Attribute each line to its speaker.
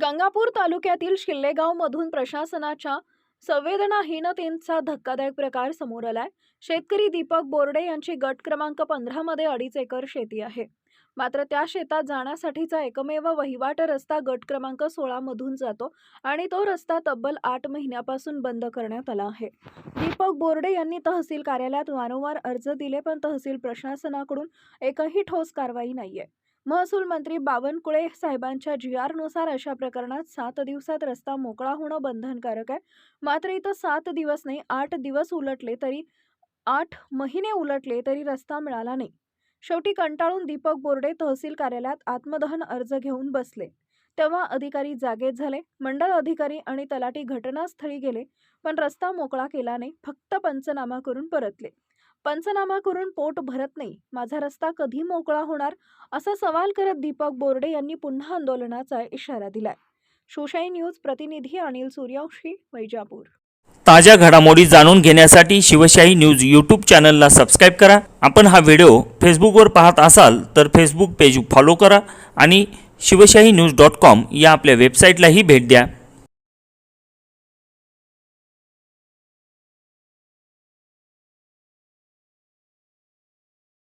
Speaker 1: गंगापूर तालुक्यातील शिल्लेगावमधून प्रशासनाच्या संवेदनाहीनतेचा धक्कादायक प्रकार समोर आलाय. शेतकरी दीपक बोर्डे यांची गट क्रमांक पंधरामध्ये अडीच एकर शेती आहे. मात्र त्या शेतात जाण्यासाठीचा एकमेव वहिवाट रस्ता गट क्रमांक सोळामधून जातो आणि तो रस्ता तब्बल आठ महिन्यापासून बंद करण्यात आला आहे. दीपक बोर्डे यांनी तहसील कार्यालयात वारंवार अर्ज दिले पण तहसील प्रशासनाकडून एकही ठोस कारवाई नाहीये. महसूल मंत्री बावनकुळे साहेबांच्या जी आरनुसार अशा प्रकरणात सात दिवसात रस्ता मोकळा होणं बंधनकारक आहे. मात्र इथं सात दिवस नाही आठ दिवस उलटले तरी आठ महिने उलटले तरी रस्ता मिळाला नाही. शेवटी कंटाळून दीपक बोर्डे तहसील कार्यालयात आत्मदहन अर्ज घेऊन बसले. तेव्हा अधिकारी जागेत झाले. मंडळ अधिकारी आणि तलाठी घटनास्थळी गेले पण रस्ता मोकळा केला नाही. फक्त पंचनामा करून परतले. पंचनामा करून पोट भरत नाही. माझा रस्ता कधी मोकळा होणार? असा सवाल करत दीपक बोर्डे यांनी पुन्हा आंदोलनाचा इशारा दिलाय. शिवशाही न्यूज प्रतिनिधी अनिल सूर्यवंशी वैजापूर.
Speaker 2: ताज्या घडामोडी जाणून घेण्यासाठी शिवशाही न्यूज यूट्यूब चॅनलला सबस्क्राईब करा. आपण हा व्हिडिओ फेसबुकवर पाहत असाल तर फेसबुक पेज फॉलो करा आणि शिवशाही न्यूज डॉट कॉम या आपल्या वेबसाईटलाही भेट द्या.